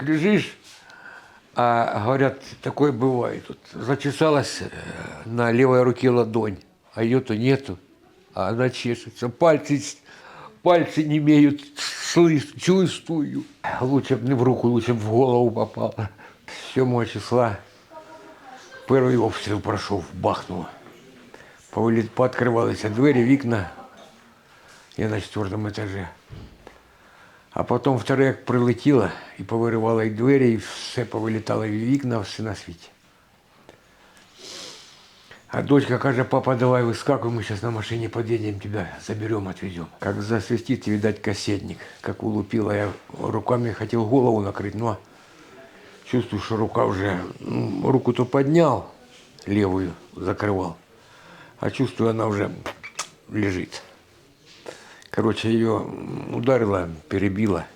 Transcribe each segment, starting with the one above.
вот лежишь, а говорят, такое бывает. Вот зачесалась э, на левой руке ладонь, а ее-то нету, а она чешется. Пальцы, с- пальцы не имеют, слышь, чувствую. Лучше бы не в руку, лучше бы в голову попало. 7 числа перший обстріл пройшов, бахнуло. Повиліт- Пооткривалися двері, вікна. Я на четвертому етажі. А потім вторе, як прилетіло, і повиривало і двері, і все повилітало, і вікна, все на світі. А дочка каже, папа, давай выскакивай, мы сейчас на машине подъедем, тебя заберем, отвезем. Как засвистит, видать, кассетник. Как улупила, я руками хотел голову накрыть, но чувствую, что рука уже, ну, руку-то поднял, левую закрывал, а чувствую, она уже лежит. Короче, ее ударила, перебила,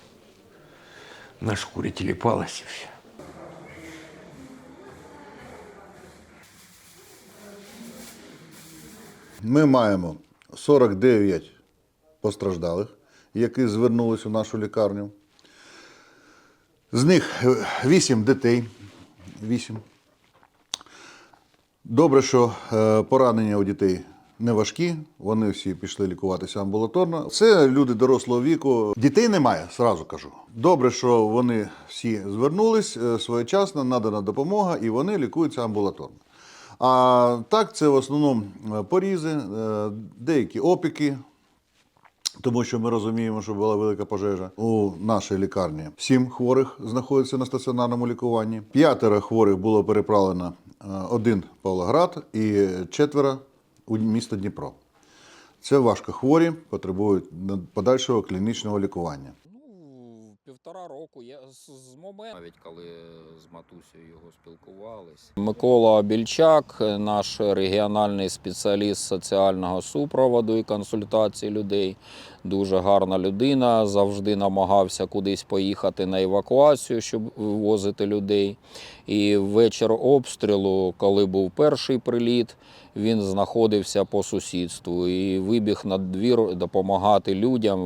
на шкуре телепалась и все. Ми маємо 49 постраждалих, які звернулись у нашу лікарню. З них 8 дітей. 8. Добре, що е, поранення у дітей не важкі, вони всі пішли лікуватися амбулаторно. Це люди дорослого віку. Дітей немає, зразу кажу. Добре, що вони всі звернулись е, своєчасно, надана допомога, і вони лікуються амбулаторно. А так, це в основному е, порізи, е, деякі опіки, тому що ми розуміємо, що була велика пожежа у нашій лікарні. Сім хворих знаходяться на стаціонарному лікуванні. П'ятеро хворих було переправлено один Павлоград і четверо у місто Дніпро. Це важко хворі, потребують подальшого клінічного лікування. Півтора року. Я з, з моменту, навіть коли з матусею його спілкувались. Микола Більчак, наш регіональний спеціаліст соціального супроводу і консультації людей. Дуже гарна людина. Завжди намагався кудись поїхати на евакуацію, щоб вивозити людей. І вечір обстрілу, коли був перший приліт, він знаходився по сусідству і вибіг на двір допомагати людям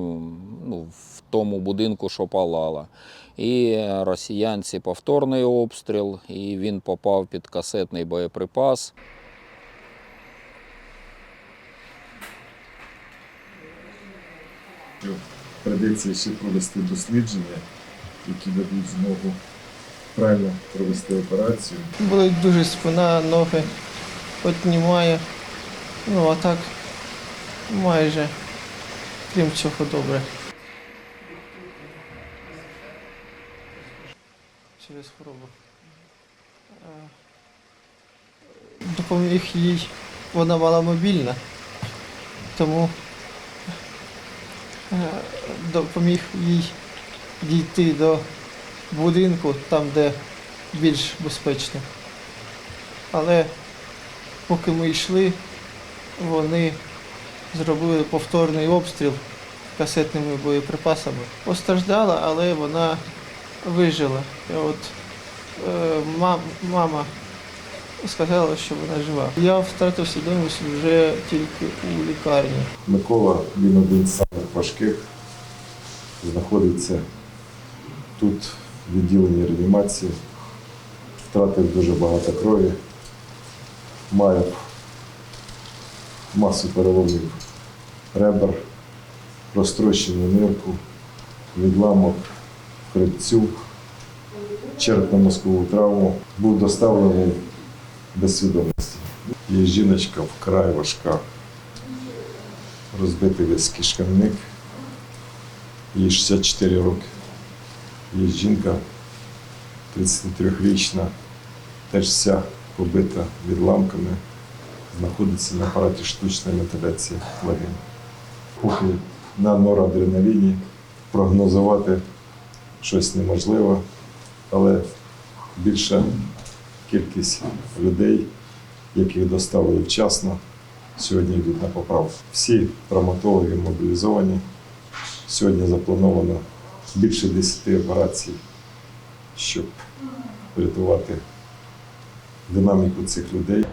ну, в тому будинку, що палало. І росіянці повторний обстріл, і він попав під касетний боєприпас. що ще провести дослідження, які дадуть змогу правильно провести операцію. Болить дуже спина, ноги, піднімає. Ну, а так майже, крім цього, добре. Через хворобу. Е, Допоміг їй, вона мала мобільна, тому е, допоміг їй дійти до будинку, там, де більш безпечно. Але поки ми йшли, вони зробили повторний обстріл касетними боєприпасами. Постраждала, але вона вижила. І от е, мам, мама сказала, що вона жива. Я втратив свідомість вже тільки у лікарні. Микола, він один з самих важких, знаходиться тут в відділенні реанімації, втратив дуже багато крові, має масу переломів ребер, розтрощену нирку, відламок хребцю, черепно-мозкову травму, був доставлений без свідомості. Є жіночка вкрай важка, розбитий весь кишківник, їй 64 роки. Є жінка 33-річна, теж вся побита відламками, знаходиться на апараті штучної вентиляції легень. Поки на норадреналіні. Прогнозувати щось неможливо, але більша кількість людей, яких доставили вчасно, сьогодні йдуть на поправку. Всі травматологи мобілізовані. Сьогодні заплановано більше 10 операцій, щоб врятувати динаміку цих людей.